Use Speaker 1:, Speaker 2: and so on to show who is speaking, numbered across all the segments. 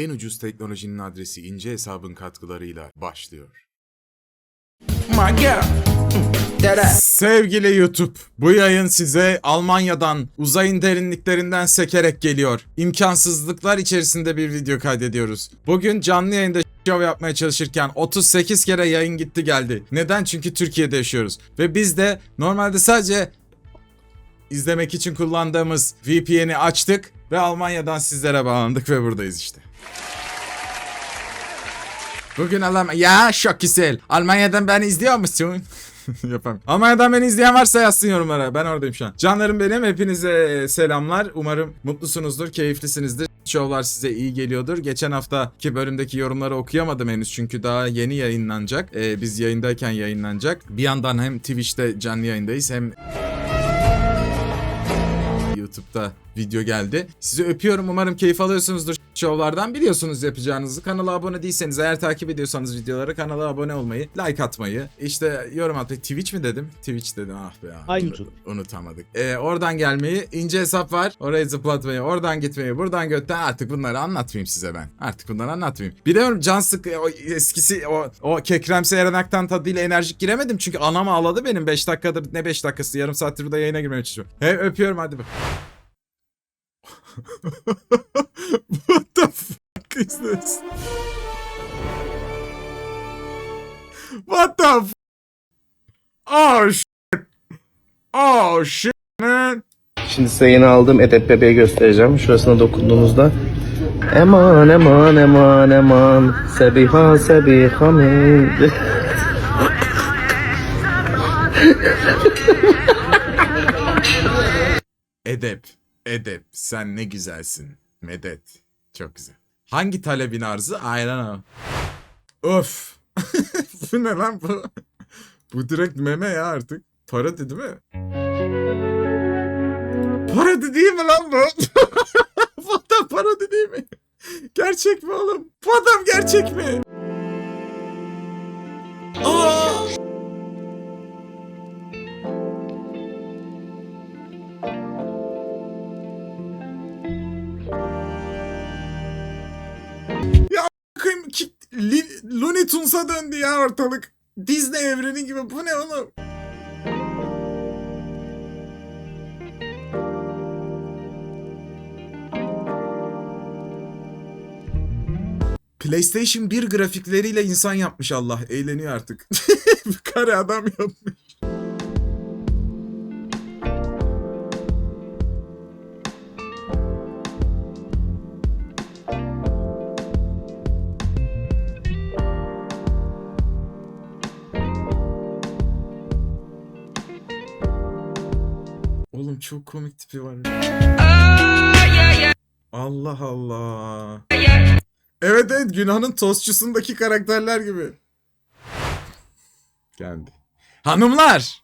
Speaker 1: en ucuz teknolojinin adresi ince hesabın katkılarıyla başlıyor.
Speaker 2: My girl.
Speaker 1: Sevgili YouTube, bu yayın size Almanya'dan, uzayın derinliklerinden sekerek geliyor. İmkansızlıklar içerisinde bir video kaydediyoruz. Bugün canlı yayında şov yapmaya çalışırken 38 kere yayın gitti geldi. Neden? Çünkü Türkiye'de yaşıyoruz. Ve biz de normalde sadece izlemek için kullandığımız VPN'i açtık ve Almanya'dan sizlere bağlandık ve buradayız işte. Bugün Almanya... Ya çok güzel. Almanya'dan beni izliyor musun? Yapamam. Almanya'dan beni izleyen varsa yazsın yorumlara. Ben oradayım şu an. Canlarım benim. Hepinize selamlar. Umarım mutlusunuzdur, keyiflisinizdir. Şovlar size iyi geliyordur. Geçen haftaki bölümdeki yorumları okuyamadım henüz çünkü daha yeni yayınlanacak. Ee, biz yayındayken yayınlanacak. Bir yandan hem Twitch'te canlı yayındayız hem YouTube'da video geldi. Sizi öpüyorum. Umarım keyif alıyorsunuzdur şovlardan. Biliyorsunuz yapacağınızı. Kanala abone değilseniz eğer takip ediyorsanız videoları kanala abone olmayı, like atmayı, işte yorum atmayı. Twitch mi dedim? Twitch dedim. Ah be. ah.
Speaker 3: Ay, YouTube.
Speaker 1: Unutamadık. Ee, oradan gelmeyi, ince hesap var. Oraya zıplatmayı, oradan gitmeyi, buradan götten artık bunları anlatmayayım size ben. Artık bunları anlatmayayım. Biliyorum can sık o eskisi o, o kekremsi Erenak'tan tadıyla enerjik giremedim. Çünkü anam ağladı benim 5 dakikadır ne 5 dakikası yarım saattir burada yayına girmeye çalışıyorum. He öpüyorum hadi bak. What the fuck is this? What the f- Oh shit. Oh shit man.
Speaker 3: Şimdi size yeni aldığım Edep bebeği göstereceğim. Şurasına dokunduğunuzda Eman eman eman eman Sebiha Sebiha mi?
Speaker 1: Edep. Edep. Sen ne güzelsin. Medet. Çok güzel. Hangi talebin arzı? Don't know. Öf. bu ne lan bu? bu direkt meme ya artık. Parodi değil mi? Parodi değil mi lan bu? bu adam parodi değil mi? Gerçek mi oğlum? Bu adam gerçek mi? Looney Tunes'a döndü ya ortalık. Disney evreni gibi. Bu ne oğlum? PlayStation 1 grafikleriyle insan yapmış Allah. Eğleniyor artık. Bir Kare adam yapmış. Komik tipi var. Allah Allah. Evet evet Günah'ın tostçusundaki karakterler gibi. Geldi. Hanımlar!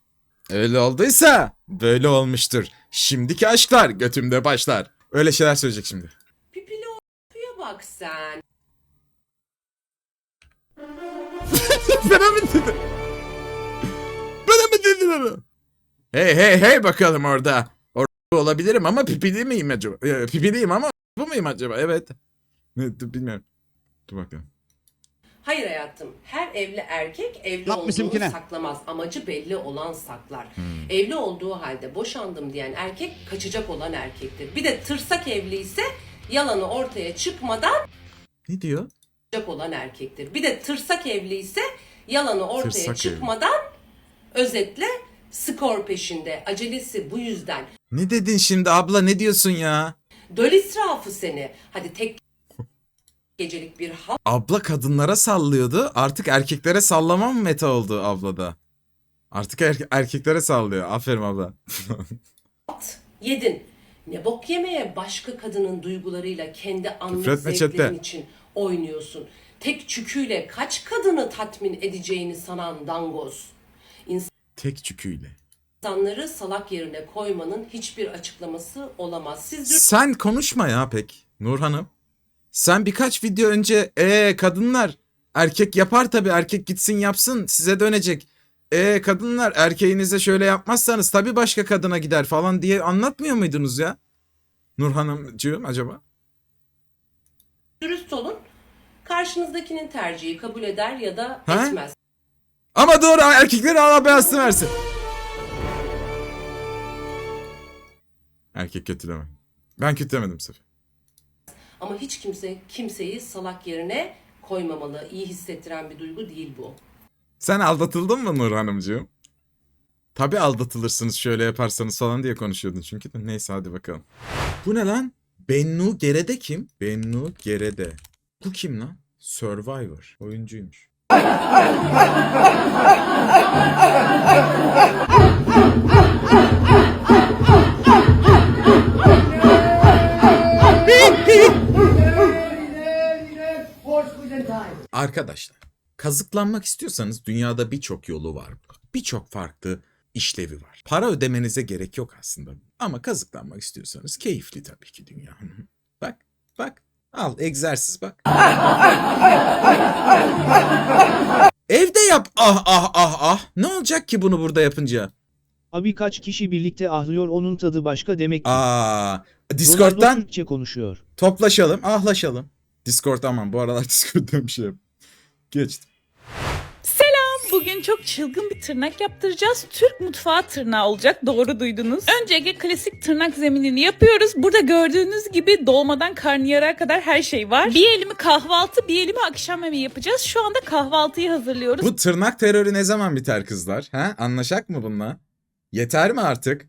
Speaker 1: Öyle olduysa böyle olmuştur. Şimdiki aşklar götümde başlar. Öyle şeyler söyleyecek şimdi.
Speaker 4: Pipili o***ya bak sen.
Speaker 1: Bana mı dedin? Bana mı dedin onu? Hey hey hey bakalım orada. Olabilirim ama pipili miyim acaba? Ee, pipiliyim ama bu muyum acaba? Evet. Ne, dur, bilmiyorum. Dur bakalım.
Speaker 4: Hayır hayatım. Her evli erkek evli
Speaker 5: Laf
Speaker 4: olduğunu
Speaker 5: bizimkine.
Speaker 4: saklamaz. Amacı belli olan saklar.
Speaker 1: Hmm.
Speaker 4: Evli olduğu halde boşandım diyen erkek kaçacak olan erkektir. Bir de tırsak evliyse yalanı ortaya çıkmadan
Speaker 1: Ne diyor?
Speaker 4: kaçacak olan erkektir. Bir de tırsak evliyse yalanı ortaya
Speaker 1: Tırsak evli.
Speaker 4: çıkmadan özetle skor peşinde. Acelesi bu yüzden.
Speaker 1: Ne dedin şimdi abla ne diyorsun ya?
Speaker 4: Döl israfı seni. Hadi tek gecelik bir hal
Speaker 1: Abla kadınlara sallıyordu. Artık erkeklere sallama mı meta oldu ablada? Artık er- erkeklere sallıyor. Aferin abla.
Speaker 4: at, yedin. Ne bok yemeye başka kadının duygularıyla kendi anlık
Speaker 1: Küfretme
Speaker 4: zevklerin
Speaker 1: chatte.
Speaker 4: için oynuyorsun. Tek çüküyle kaç kadını tatmin edeceğini sanan dangoz.
Speaker 1: Tek çüküyle.
Speaker 4: İnsanları salak yerine koymanın hiçbir açıklaması olamaz. Siz
Speaker 1: Sen konuşma ya pek Nur Hanım. Sen birkaç video önce ee kadınlar erkek yapar tabi erkek gitsin yapsın size dönecek. E kadınlar erkeğinize şöyle yapmazsanız tabi başka kadına gider falan diye anlatmıyor muydunuz ya? Nur Hanımcığım acaba?
Speaker 4: Dürüst olun. Karşınızdakinin tercihi kabul eder ya da
Speaker 1: Ha?
Speaker 4: etmez.
Speaker 1: Ama doğru erkeklerin Allah belasını versin. Erkek kötüleme. Ben kötülemedim sefer.
Speaker 4: Ama hiç kimse kimseyi salak yerine koymamalı. İyi hissettiren bir duygu değil bu.
Speaker 1: Sen aldatıldın mı Nur Hanımcığım? Tabi aldatılırsınız şöyle yaparsanız falan diye konuşuyordun çünkü de. Neyse hadi bakalım. Bu ne lan? Bennu Gerede kim? Bennu Gerede. Bu kim lan? Survivor. Oyuncuymuş. Kazıklanmak istiyorsanız dünyada birçok yolu var. Birçok farklı işlevi var. Para ödemenize gerek yok aslında. Ama kazıklanmak istiyorsanız keyifli tabii ki dünya. bak, bak. Al egzersiz bak. Evde yap. Ah ah ah ah. Ne olacak ki bunu burada yapınca?
Speaker 5: Abi kaç kişi birlikte ahlıyor onun tadı başka demek ki.
Speaker 1: Aa,
Speaker 5: Ronaldo
Speaker 1: Discord'dan
Speaker 5: Türkçe konuşuyor.
Speaker 1: toplaşalım, ahlaşalım. Discord aman bu aralar Discord'dan bir şey yap. Geçtim.
Speaker 6: Bugün çok çılgın bir tırnak yaptıracağız. Türk mutfağı tırnağı olacak. Doğru duydunuz. Öncelikle klasik tırnak zeminini yapıyoruz. Burada gördüğünüz gibi dolmadan karnıyara kadar her şey var. Bir elimi kahvaltı, bir elimi akşam yemeği yapacağız. Şu anda kahvaltıyı hazırlıyoruz.
Speaker 1: Bu tırnak terörü ne zaman biter kızlar? Ha? Anlaşak mı bununla? Yeter mi artık?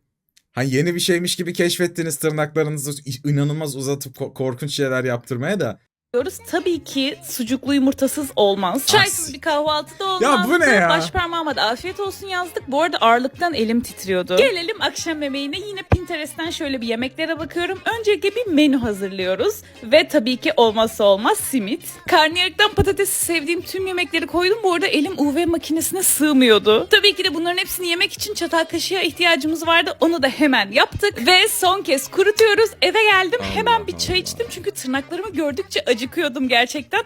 Speaker 1: Ha yeni bir şeymiş gibi keşfettiniz tırnaklarınızı inanılmaz uzatıp ko- korkunç şeyler yaptırmaya da.
Speaker 6: Yapıyoruz. Tabii ki sucuklu yumurtasız olmaz. Çaysız bir kahvaltı da olmaz.
Speaker 1: Ya bu ne ya?
Speaker 6: Baş parmağıma da afiyet olsun yazdık. Bu arada ağırlıktan elim titriyordu. Gelelim akşam yemeğine. Yine Pinterest'ten şöyle bir yemeklere bakıyorum. Öncelikle bir menü hazırlıyoruz. Ve tabii ki olmazsa olmaz simit. Karnıyarıktan patatesi sevdiğim tüm yemekleri koydum. Bu arada elim UV makinesine sığmıyordu. Tabii ki de bunların hepsini yemek için çatal kaşığa ihtiyacımız vardı. Onu da hemen yaptık. Ve son kez kurutuyoruz. Eve geldim.
Speaker 1: Allah
Speaker 6: hemen bir çay içtim. Çünkü tırnaklarımı gördükçe acıkıyordum gerçekten.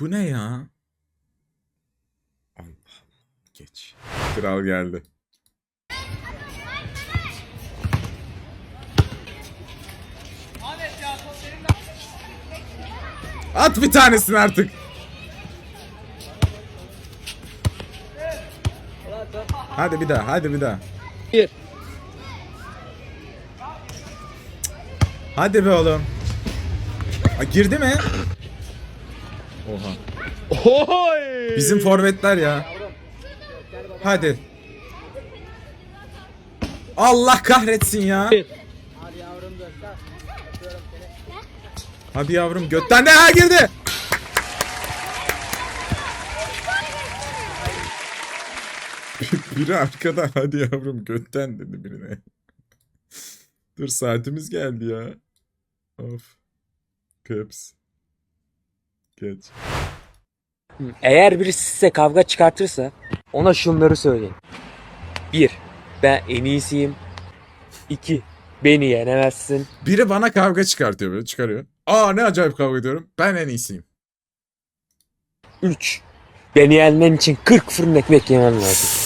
Speaker 1: Bu ne ya? Allah Allah. Geç. Kral geldi. At bir tanesini artık. Hadi bir daha, hadi bir daha.
Speaker 7: Bir.
Speaker 1: Hadi be oğlum. Aa, girdi mi? Oha. Bizim forvetler ya. Hadi. Allah kahretsin ya. Hadi yavrum götten de ha girdi. Biri arkada hadi yavrum götten dedi birine. Dur saatimiz geldi ya. Of. Kıps. Geç.
Speaker 8: Eğer birisi size kavga çıkartırsa ona şunları söyleyin. 1. Ben en iyisiyim. 2. Beni yenemezsin.
Speaker 1: Biri bana kavga çıkartıyor böyle çıkarıyor. Aa ne acayip kavga ediyorum. Ben en iyisiyim.
Speaker 8: 3. Beni yenmen için 40 fırın ekmek yemen lazım.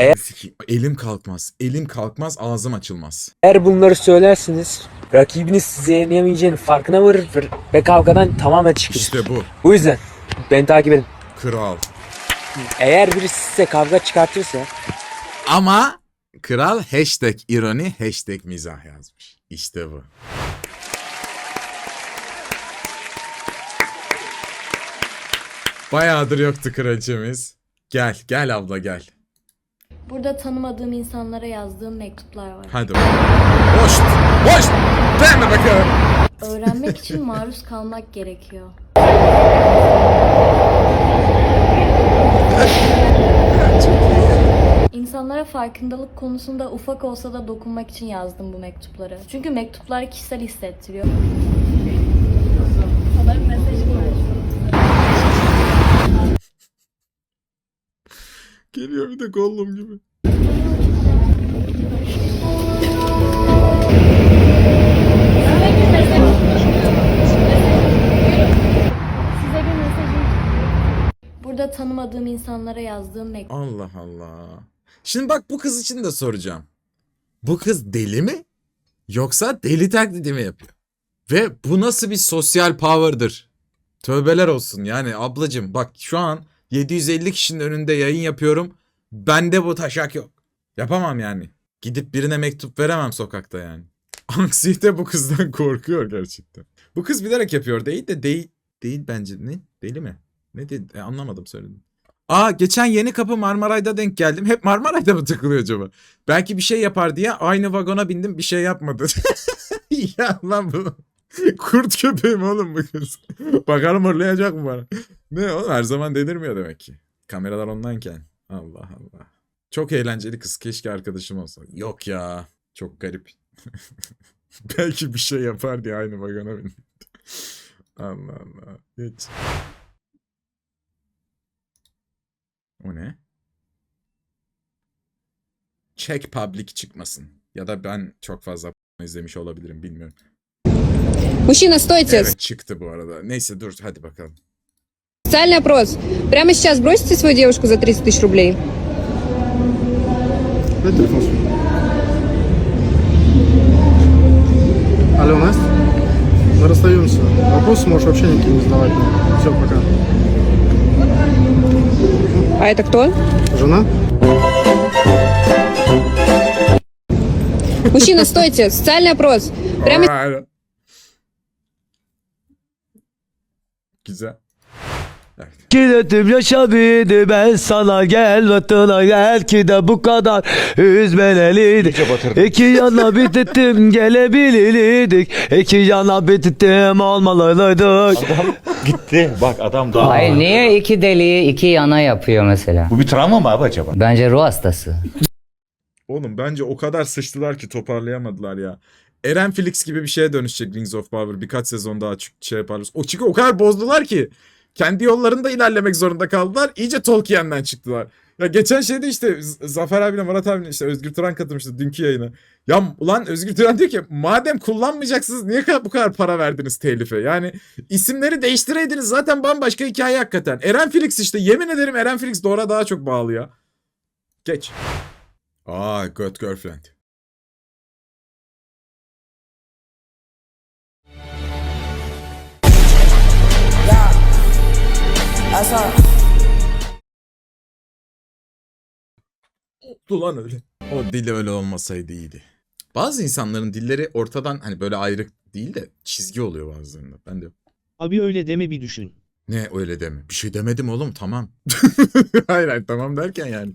Speaker 8: Eğer-
Speaker 1: Sikeyim. Elim kalkmaz. Elim kalkmaz ağzım açılmaz.
Speaker 8: Eğer bunları söylersiniz rakibiniz sizi yenemeyeceğinin farkına varır ve kavgadan tamamen çıkır.
Speaker 1: İşte bu.
Speaker 8: Bu yüzden beni takip edin.
Speaker 1: Kral.
Speaker 8: Eğer birisi size kavga çıkartırsa
Speaker 1: Ama kral hashtag ironi hashtag mizah yazmış. İşte bu. Bayağıdır yoktu kraliçemiz. Gel gel abla gel.
Speaker 9: Burada tanımadığım insanlara yazdığım mektuplar var.
Speaker 1: Hadi. Boş. Boş. Deme bakalım.
Speaker 9: Öğrenmek için maruz kalmak gerekiyor. İnsanlara farkındalık konusunda ufak olsa da dokunmak için yazdım bu mektupları. Çünkü mektuplar kişisel hissettiriyor. Sanırım mesajım
Speaker 1: Geliyor bir de Gollum gibi.
Speaker 9: Size bir mesajım. Burada tanımadığım insanlara yazdığım mektup.
Speaker 1: Allah Allah. Şimdi bak bu kız için de soracağım. Bu kız deli mi? Yoksa deli taklidi mi yapıyor? Ve bu nasıl bir sosyal power'dır? Tövbeler olsun yani ablacım bak şu an 750 kişinin önünde yayın yapıyorum. Bende bu taşak yok. Yapamam yani. Gidip birine mektup veremem sokakta yani. Anksiyete bu kızdan korkuyor gerçekten. Bu kız bilerek yapıyor değil de değil değil bence ne? Deli mi? Ne dedi? E, anlamadım söyledim. Aa geçen yeni kapı Marmaray'da denk geldim. Hep Marmaray'da mı takılıyor acaba? Belki bir şey yapar diye aynı vagona bindim bir şey yapmadı. ya lan bu. Kurt köpeği mi oğlum bu kız? Bakalım hırlayacak mı bana? Ne oğlum her zaman delirmiyor demek ki. Kameralar ondanken. Allah Allah. Çok eğlenceli kız. Keşke arkadaşım olsa. Yok ya. Çok garip. Belki bir şey yapar diye aynı vagona bindim. Allah Allah. Geç. O ne? Check public çıkmasın. Ya da ben çok fazla izlemiş olabilirim bilmiyorum.
Speaker 10: Мужчина, стойте!
Speaker 1: Evet çıktı bu arada. Neyse dur hadi bakalım.
Speaker 10: Социальный опрос. Прямо сейчас бросите свою девушку за 30 тысяч рублей?
Speaker 11: Дай телефон свой. Алло, Настя? Мы расстаемся. Вопросы можешь вообще никакие не задавать. Все, пока.
Speaker 10: А это кто?
Speaker 11: Жена?
Speaker 10: Мужчина, стойте! Социальный опрос. Прямо
Speaker 1: Aynen.
Speaker 12: Kiretim yaşabildi ben sana gel vatına gel ki de bu kadar üzmeliydik. İki yana bitittim gelebilirdik. İki yana bitittim olmalıydık.
Speaker 13: Gitti. Bak adam daha.
Speaker 14: Hayır niye iki deliği iki yana yapıyor mesela?
Speaker 13: Bu bir travma mı abi acaba?
Speaker 14: Bence ruh hastası.
Speaker 1: Oğlum bence o kadar sıçtılar ki toparlayamadılar ya. Eren Felix gibi bir şeye dönüşecek Rings of Power. Birkaç sezon daha şey yaparız. O çünkü o kadar bozdular ki. Kendi yollarında ilerlemek zorunda kaldılar. İyice Tolkien'den çıktılar. Ya geçen şeyde işte Zafer abiyle Murat abiyle işte Özgür Turan katılmıştı dünkü yayına. Ya ulan Özgür Turan diyor ki madem kullanmayacaksınız niye bu kadar para verdiniz telife? Yani isimleri değiştireydiniz zaten bambaşka hikaye hakikaten. Eren Felix işte yemin ederim Eren Felix Dora daha çok bağlı ya. Geç. Aa Good Girlfriend. Oldu lan öyle. O dil öyle olmasaydı iyiydi. Bazı insanların dilleri ortadan hani böyle ayrı değil de çizgi oluyor bazılarında. Ben de
Speaker 5: Abi öyle deme bir düşün.
Speaker 1: ne öyle deme. Bir şey demedim oğlum tamam. hayır hayır tamam derken yani.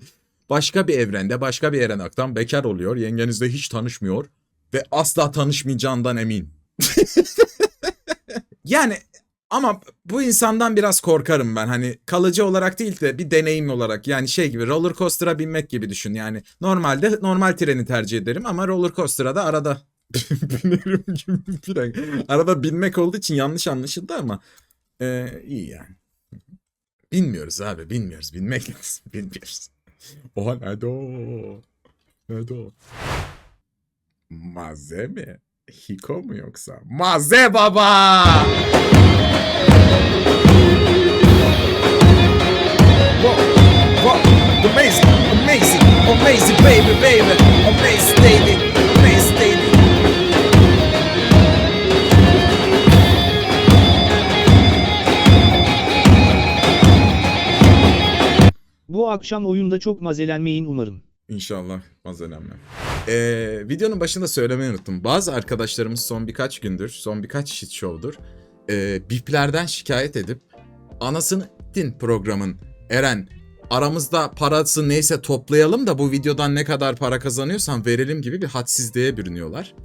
Speaker 1: Başka bir evrende başka bir Eren Aktan bekar oluyor. Yengenizle hiç tanışmıyor. Ve asla tanışmayacağından emin. yani ama bu insandan biraz korkarım ben. Hani kalıcı olarak değil de bir deneyim olarak. Yani şey gibi roller coaster'a binmek gibi düşün. Yani normalde normal treni tercih ederim ama roller coaster'a da arada binerim gibi plan. Arada binmek olduğu için yanlış anlaşıldı ama ee, iyi yani. Bilmiyoruz abi bilmiyoruz. Bilmek lazım. Bilmiyoruz. Oha nerede o? Nerede o? Maze mi? Hiko mu yoksa? Maze baba! Amazing, baby, baby, amazing lady.
Speaker 5: Bu akşam oyunda çok mazelenmeyin umarım.
Speaker 1: İnşallah mazelenmem. Ee, videonun başında söylemeyi unuttum. Bazı arkadaşlarımız son birkaç gündür, son birkaç shit show'dur e, biplerden şikayet edip anasını din programın Eren aramızda parası neyse toplayalım da bu videodan ne kadar para kazanıyorsan verelim gibi bir hadsizliğe bürünüyorlar.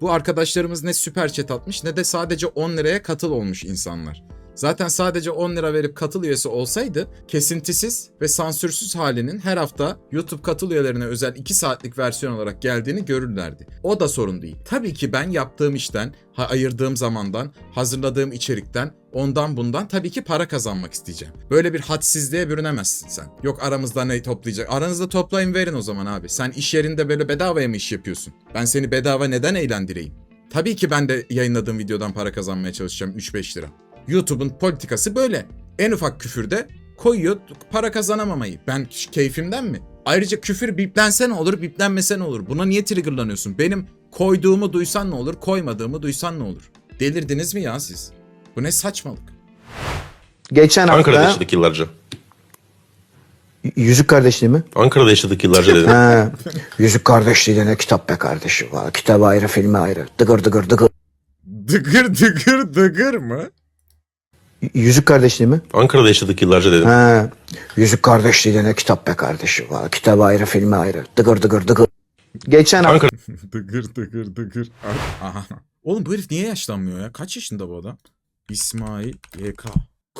Speaker 1: Bu arkadaşlarımız ne süper chat atmış ne de sadece 10 liraya katıl olmuş insanlar. Zaten sadece 10 lira verip katıl üyesi olsaydı kesintisiz ve sansürsüz halinin her hafta YouTube katıl üyelerine özel 2 saatlik versiyon olarak geldiğini görürlerdi. O da sorun değil. Tabii ki ben yaptığım işten, ayırdığım zamandan, hazırladığım içerikten, ondan bundan tabii ki para kazanmak isteyeceğim. Böyle bir hadsizliğe bürünemezsin sen. Yok aramızda ne toplayacak? Aranızda toplayın verin o zaman abi. Sen iş yerinde böyle bedavaya mı iş yapıyorsun? Ben seni bedava neden eğlendireyim? Tabii ki ben de yayınladığım videodan para kazanmaya çalışacağım 3-5 lira. YouTube'un politikası böyle. En ufak küfürde koyuyor para kazanamamayı. Ben keyfimden mi? Ayrıca küfür biplense ne olur, biplenmese ne olur? Buna niye triggerlanıyorsun? Benim koyduğumu duysan ne olur, koymadığımı duysan ne olur? Delirdiniz mi ya siz? Bu ne saçmalık?
Speaker 3: Geçen
Speaker 13: Ankara'da
Speaker 3: hafta
Speaker 13: yaşadık yıllarca.
Speaker 3: Yüzük Kardeşliği mi?
Speaker 13: Ankara'da yaşadık yıllarca dedim.
Speaker 3: Ha, Yüzük Kardeşliği de ne kitap be kardeşim. Kitap ayrı, filmi ayrı. Dıgır dıgır dıgır.
Speaker 1: Dıgır dıgır dıgır mı?
Speaker 3: Yüzük Kardeşliği mi?
Speaker 13: Ankara'da yaşadık yıllarca dedim.
Speaker 3: Ha, Yüzük Kardeşliği de ne kitap be kardeşim. Kitap ayrı, filmi ayrı. Dıgır dıgır dıgır. Geçen
Speaker 13: Ankara
Speaker 1: dıgır dıgır dıgır. Aha. Oğlum bu herif niye yaşlanmıyor ya? Kaç yaşında bu adam? İsmail YK.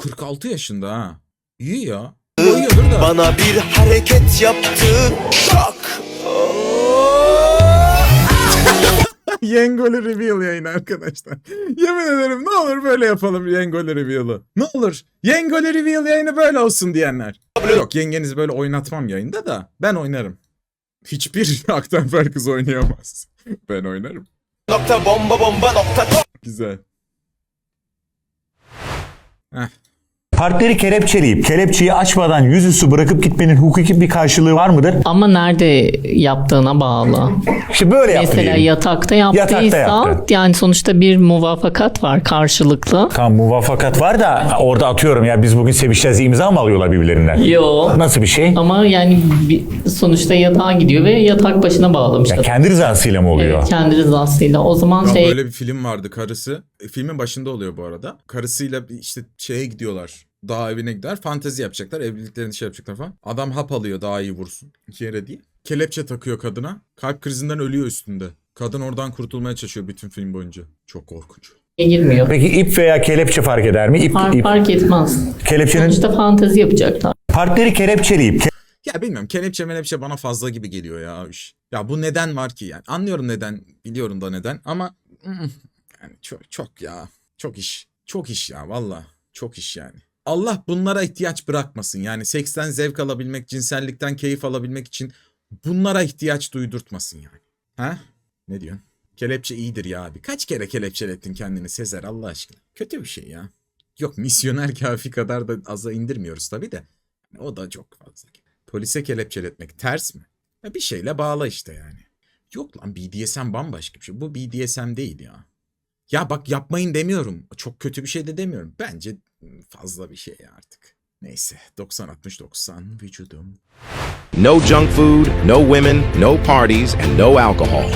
Speaker 1: 46 yaşında ha. İyi ya. Da.
Speaker 2: Bana bir hareket yaptı. Şak.
Speaker 1: Yengoli Reveal yayını arkadaşlar. Yemin ederim ne olur böyle yapalım Yengoli Reveal'ı. Ne olur. Yengoli Reveal yayını böyle olsun diyenler. Yok yengenizi böyle oynatmam yayında da ben oynarım. Hiçbir Aktanfer kız oynayamaz. Ben oynarım.
Speaker 2: Nokta bomba bomba nokta.
Speaker 1: Güzel.
Speaker 13: Partleri kelepçeleyip kelepçeyi açmadan yüzüstü bırakıp gitmenin hukuki bir karşılığı var mıdır?
Speaker 10: Ama nerede yaptığına bağlı.
Speaker 13: İşte böyle yaptı
Speaker 10: Mesela
Speaker 13: diyelim.
Speaker 10: yatakta
Speaker 13: Yatakta
Speaker 10: yaptıysa
Speaker 13: yaptı.
Speaker 10: yani sonuçta bir muvafakat var karşılıklı.
Speaker 13: Tamam muvaffakat var da orada atıyorum ya biz bugün sevişeceğiz imza mı alıyorlar birbirlerinden?
Speaker 10: Yo.
Speaker 13: Nasıl bir şey?
Speaker 10: Ama yani bir- sonuçta yatağa gidiyor ve yatak başına bağlamışlar.
Speaker 13: Ya kendi rızasıyla mı oluyor?
Speaker 10: Evet, kendi rızasıyla. O zaman
Speaker 1: Ya
Speaker 10: şey
Speaker 1: böyle bir film vardı karısı. E, filmin başında oluyor bu arada. Karısıyla bir işte şeye gidiyorlar. Dağ evine gider. Fantezi yapacaklar. Evliliklerini şey yapacaklar falan. Adam hap alıyor daha iyi vursun. İki yere değil. Kelepçe takıyor kadına. Kalp krizinden ölüyor üstünde. Kadın oradan kurtulmaya çalışıyor bütün film boyunca. Çok korkunç.
Speaker 10: girmiyor.
Speaker 13: Peki ip veya kelepçe fark eder mi? İp,
Speaker 10: Fark,
Speaker 13: ip.
Speaker 10: fark etmez.
Speaker 13: Kelepçenin
Speaker 10: Sonuçta fantezi yapacaklar.
Speaker 13: partleri kelepçeleyip
Speaker 1: Ya bilmiyorum kelepçe melepçe bana fazla gibi geliyor ya iş. Ya bu neden var ki yani? Anlıyorum neden, biliyorum da neden ama yani çok çok ya. Çok iş. Çok iş ya valla. Çok iş yani. Allah bunlara ihtiyaç bırakmasın. Yani seksten zevk alabilmek, cinsellikten keyif alabilmek için bunlara ihtiyaç duydurtmasın yani. Ha? Ne diyorsun? Kelepçe iyidir ya abi. Kaç kere kelepçelettin kendini Sezer Allah aşkına? Kötü bir şey ya. Yok misyoner kafi kadar da aza indirmiyoruz tabii de. O da çok fazla. Polise kelepçeletmek ters mi? Ya bir şeyle bağla işte yani. Yok lan BDSM bambaşka bir şey. Bu BDSM değil ya. Ya bak yapmayın demiyorum. Çok kötü bir şey de demiyorum. Bence fazla bir şey artık. Neyse 90-60-90 vücudum.
Speaker 2: No junk food, no women, no parties and no alcohol.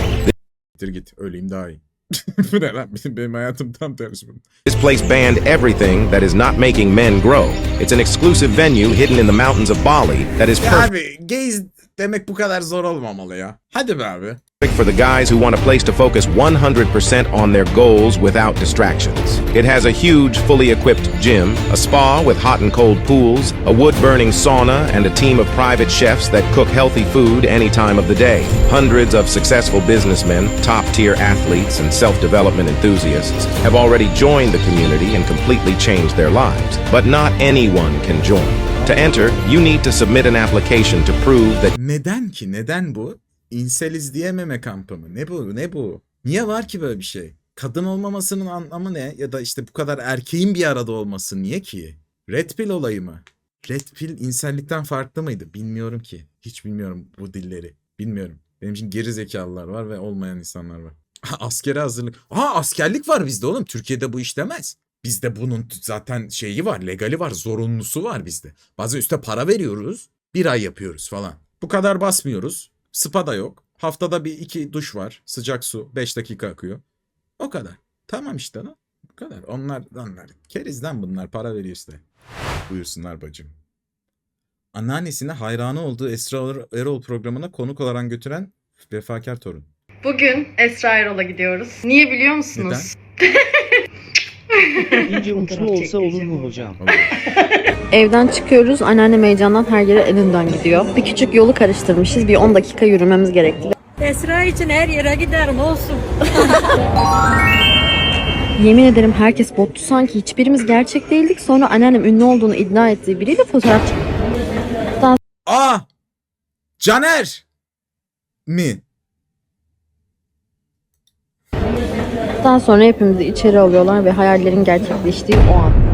Speaker 1: Gittir git öleyim daha iyi. Bu ne lan? Benim, benim hayatım tam tersi bunun.
Speaker 2: This place banned everything that is not making men grow. It's an exclusive venue hidden in the mountains of Bali that is
Speaker 1: Ya abi gays demek bu kadar zor olmamalı ya. Hadi be abi.
Speaker 2: For the guys who want a place to focus 100% on their goals without distractions. It has a huge, fully equipped gym, a spa with hot and cold pools, a wood burning sauna, and a team of private chefs that cook healthy food any time of the day. Hundreds of successful businessmen, top tier athletes, and self development enthusiasts have already joined the community and completely changed their lives. But not anyone can join. To enter, you need to submit an application to prove that
Speaker 1: Neden ki? Neden bu? İnsel izleyememe kampı mı? Ne bu? Ne bu? Niye var ki böyle bir şey? Kadın olmamasının anlamı ne? Ya da işte bu kadar erkeğin bir arada olması niye ki? Red Pill olayı mı? Red Pill insellikten farklı mıydı? Bilmiyorum ki. Hiç bilmiyorum bu dilleri. Bilmiyorum. Benim için geri zekalılar var ve olmayan insanlar var. Askere hazırlık. Aa askerlik var bizde oğlum. Türkiye'de bu işlemez. Bizde bunun zaten şeyi var, legali var, zorunlusu var bizde. Bazen üste para veriyoruz, bir ay yapıyoruz falan. Bu kadar basmıyoruz. Spa da yok. Haftada bir iki duş var. Sıcak su 5 dakika akıyor. O kadar. Tamam işte lan. Bu kadar. Onlar, onlar. Kerizden bunlar para veriyor işte. Buyursunlar bacım. Anneannesine hayranı olduğu Esra Erol programına konuk olarak götüren vefakar torun.
Speaker 15: Bugün Esra Erol'a gidiyoruz. Niye biliyor musunuz?
Speaker 5: İnce uçlu olsa olur mu hocam?
Speaker 15: Evden çıkıyoruz. Anneannem heyecandan her yere elinden gidiyor. Bir küçük yolu karıştırmışız. Bir 10 dakika yürümemiz gerekti.
Speaker 10: Esra için her yere giderim olsun.
Speaker 15: Yemin ederim herkes bottu sanki. Hiçbirimiz gerçek değildik. Sonra anneannem ünlü olduğunu iddia ettiği biriyle fotoğraf
Speaker 1: Aa! Caner! Mi?
Speaker 15: çıktıktan sonra hepimizi içeri alıyorlar ve hayallerin gerçekleştiği o an.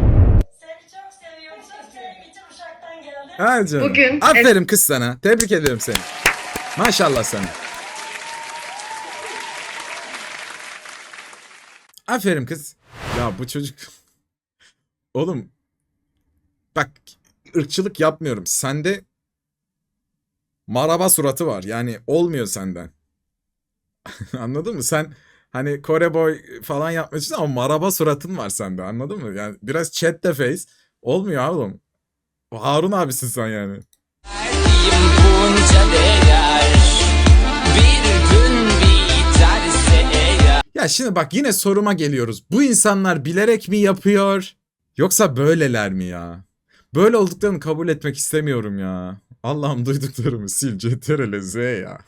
Speaker 1: Ha canım.
Speaker 15: Bugün-
Speaker 1: Aferin kız sana. Tebrik ediyorum seni. Maşallah sana. Aferin kız. Ya bu çocuk... Oğlum bak ırkçılık yapmıyorum. Sende maraba suratı var. Yani olmuyor senden. Anladın mı? Sen hani Kore boy falan yapmak için ama maraba suratın var sende. Anladın mı? Yani biraz chat the face. Olmuyor oğlum. Harun abisin sen yani. Ya şimdi bak yine soruma geliyoruz. Bu insanlar bilerek mi yapıyor? Yoksa böyleler mi ya? Böyle olduklarını kabul etmek istemiyorum ya. Allah'ım duyduklarımı sil CTRL Z ya.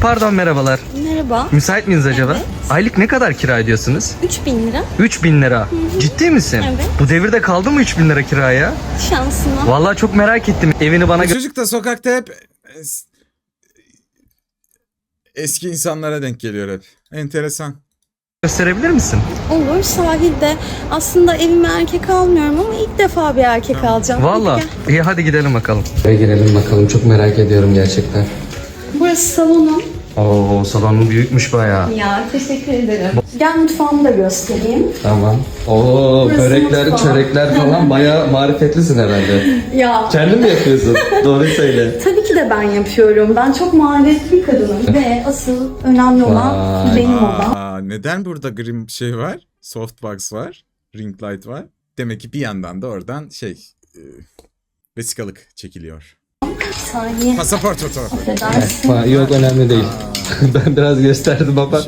Speaker 3: Pardon merhabalar.
Speaker 15: Merhaba.
Speaker 3: Müsait miyiz acaba? Aylık ne kadar kira ödüyorsunuz?
Speaker 15: 3000 lira.
Speaker 3: 3000 lira. Ciddi misin?
Speaker 15: Evet.
Speaker 3: Bu devirde kaldı mı 3000 lira kiraya?
Speaker 15: Şansıma.
Speaker 3: Vallahi çok merak ettim. Evini bana
Speaker 1: Bu çocuk da sokakta hep es- eski insanlara denk geliyor hep. Enteresan.
Speaker 3: gösterebilir misin?
Speaker 15: Olur sahilde. Aslında evime erkek almıyorum ama ilk defa bir erkek alacağım.
Speaker 3: Vallahi. İyi hadi gidelim bakalım. Eve girelim bakalım. Çok merak ediyorum gerçekten.
Speaker 15: Burası salonum.
Speaker 3: Oo salonun büyükmüş bayağı.
Speaker 15: Ya teşekkür ederim. Gel mutfağımı da göstereyim.
Speaker 3: Tamam. Oo
Speaker 15: Burası
Speaker 3: börekler,
Speaker 15: mutfağı.
Speaker 3: çörekler falan bayağı marifetlisin herhalde.
Speaker 15: Ya
Speaker 3: Kendin mi yapıyorsun? Doğru söyle.
Speaker 15: tabii ki de ben yapıyorum. Ben çok maharetli bir kadınım. Ve asıl önemli olan
Speaker 3: Vay.
Speaker 15: benim odam.
Speaker 1: Aa, neden burada grim şey var? Softbox var. Ring light var. Demek ki bir yandan da oradan şey e, vesikalık çekiliyor.
Speaker 15: Saniye.
Speaker 1: Pasaport fotoğrafı.
Speaker 15: Affedersin.
Speaker 3: Yok önemli değil. ben biraz gösterdim ama.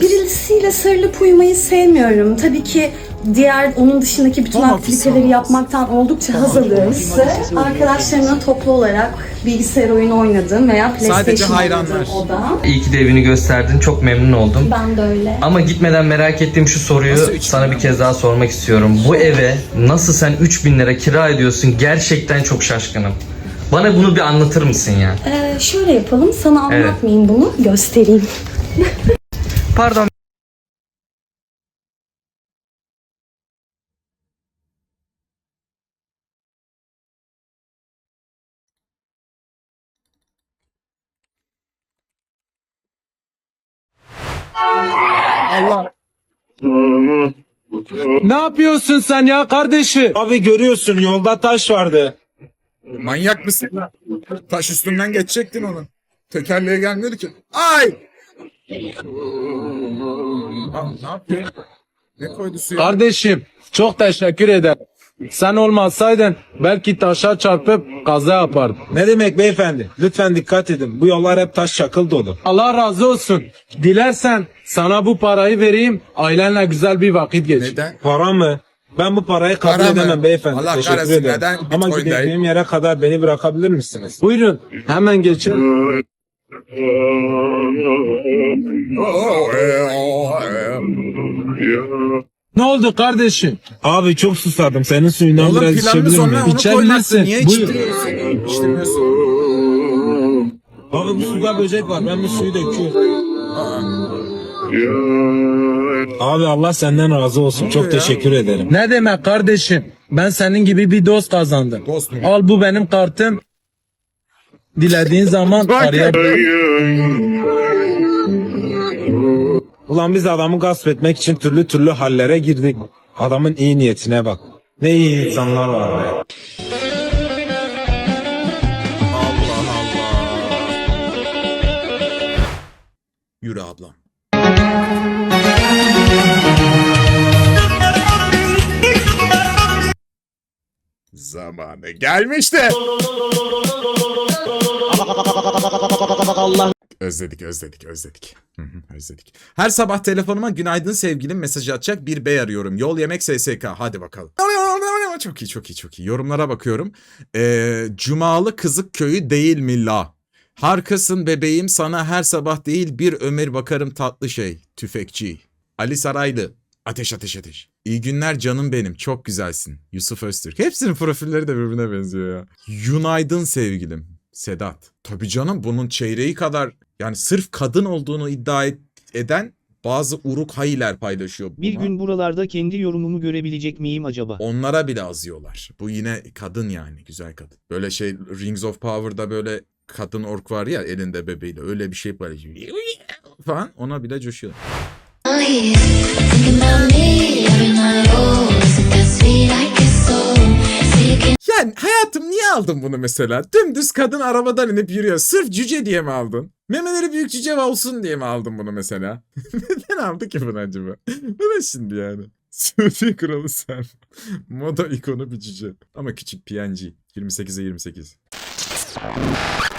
Speaker 15: Birisiyle sarılıp uyumayı sevmiyorum. Tabii ki diğer onun dışındaki bütün
Speaker 1: Tamam,
Speaker 15: aktiviteleri yapmaktan oldukça hazırlığız. Arkadaşlarımla toplu olarak bilgisayar oyunu oynadım veya PlayStation
Speaker 1: Sadece hayranlar.
Speaker 15: oynadım o da.
Speaker 3: İyi ki de evini gösterdin. Çok memnun oldum.
Speaker 15: Ben de öyle.
Speaker 3: Ama gitmeden merak ettiğim şu soruyu
Speaker 1: bin
Speaker 3: sana
Speaker 1: lira?
Speaker 3: bir kez daha sormak istiyorum. Bu eve nasıl sen 3000 lira kira ediyorsun? Gerçekten çok şaşkınım. Bana bunu bir anlatır mısın ya?
Speaker 15: Ee, şöyle yapalım. Sana
Speaker 3: Evet.
Speaker 15: anlatmayayım bunu. Göstereyim.
Speaker 3: Pardon.
Speaker 12: Ne yapıyorsun sen ya kardeşi?
Speaker 16: Abi görüyorsun yolda taş vardı.
Speaker 1: Manyak mısın? Taş üstünden geçecektin onu. Tekerleğe gelmedi ki. Ay! Ne yapıyor? Ne koydu suya?
Speaker 12: Kardeşim çok teşekkür ederim. Sen olmasaydın belki taşa çarpıp kaza yapardın.
Speaker 16: Ne demek beyefendi? Lütfen dikkat edin. Bu yollar hep taş çakıl dolu.
Speaker 12: Allah razı olsun. Dilersen sana bu parayı vereyim. Ailenle güzel bir vakit geç.
Speaker 1: Neden?
Speaker 16: Para mı? Ben bu parayı kabul
Speaker 1: Para mı?
Speaker 16: edemem beyefendi.
Speaker 1: Allah
Speaker 16: Teşekkür
Speaker 1: kahretsin,
Speaker 16: ederim.
Speaker 1: neden
Speaker 16: Ama
Speaker 1: Bitcoin değil?
Speaker 16: gideceğim yere kadar beni bırakabilir misiniz?
Speaker 12: Buyurun hemen geçin. Ne oldu kardeşim?
Speaker 16: Abi çok susadım. Senin suyundan
Speaker 1: Oğlum
Speaker 16: biraz
Speaker 1: planlı
Speaker 16: içebilir
Speaker 1: sonra
Speaker 16: miyim?
Speaker 1: onu koymaksın.
Speaker 12: İçebilirsin.
Speaker 1: Niye
Speaker 12: Buyur.
Speaker 1: içtiriyorsun? İçtirmiyorsun.
Speaker 16: Abi bu suda böcek var. Ben bu suyu döküyorum. Abi Allah senden razı olsun. Çok teşekkür ederim.
Speaker 12: Ne demek kardeşim? Ben senin gibi bir dost kazandım.
Speaker 1: Dost mu?
Speaker 12: Al bu benim kartım. Dilediğin zaman arayabilirsin.
Speaker 16: Ulan biz adamı gasp etmek için türlü türlü hallere girdik. Adamın iyi niyetine bak. Ne iyi insanlar var be.
Speaker 1: Allah Allah. Yürü ablam. Zamanı gelmişti. Özledik, özledik, özledik. Hı hı, özledik. Her sabah telefonuma günaydın sevgilim mesajı atacak bir bey arıyorum. Yol yemek SSK. Hadi bakalım. Çok iyi, çok iyi, çok iyi. Yorumlara bakıyorum. Ee, Cumalı Kızık Köyü değil mi la? Harkasın bebeğim sana her sabah değil bir ömür bakarım tatlı şey. Tüfekçi. Ali Saraylı. Ateş ateş ateş. İyi günler canım benim. Çok güzelsin. Yusuf Öztürk. Hepsinin profilleri de birbirine benziyor ya. Yunaydın sevgilim. Sedat. Tabii canım bunun çeyreği kadar yani sırf kadın olduğunu iddia et- eden bazı uruk hayiler paylaşıyor.
Speaker 5: Bir
Speaker 1: bunu.
Speaker 5: gün buralarda kendi yorumumu görebilecek miyim acaba?
Speaker 1: Onlara bile azıyorlar. Bu yine kadın yani güzel kadın. Böyle şey Rings of Power'da böyle kadın ork var ya elinde bebeğiyle öyle bir şey paylaşıyor. Falan ona bile coşuyor.
Speaker 15: Yani hayatım niye
Speaker 1: aldın bunu mesela? Dümdüz kadın arabadan inip yürüyor. Sırf cüce diye mi aldın? Memeleri büyük cüce olsun diye mi aldın bunu mesela? Neden aldı ki bunu acaba? Bu ne şimdi yani? Suudi kralı sen. Moda ikonu bir cüce. Ama küçük PNG. 28'e 28. 28.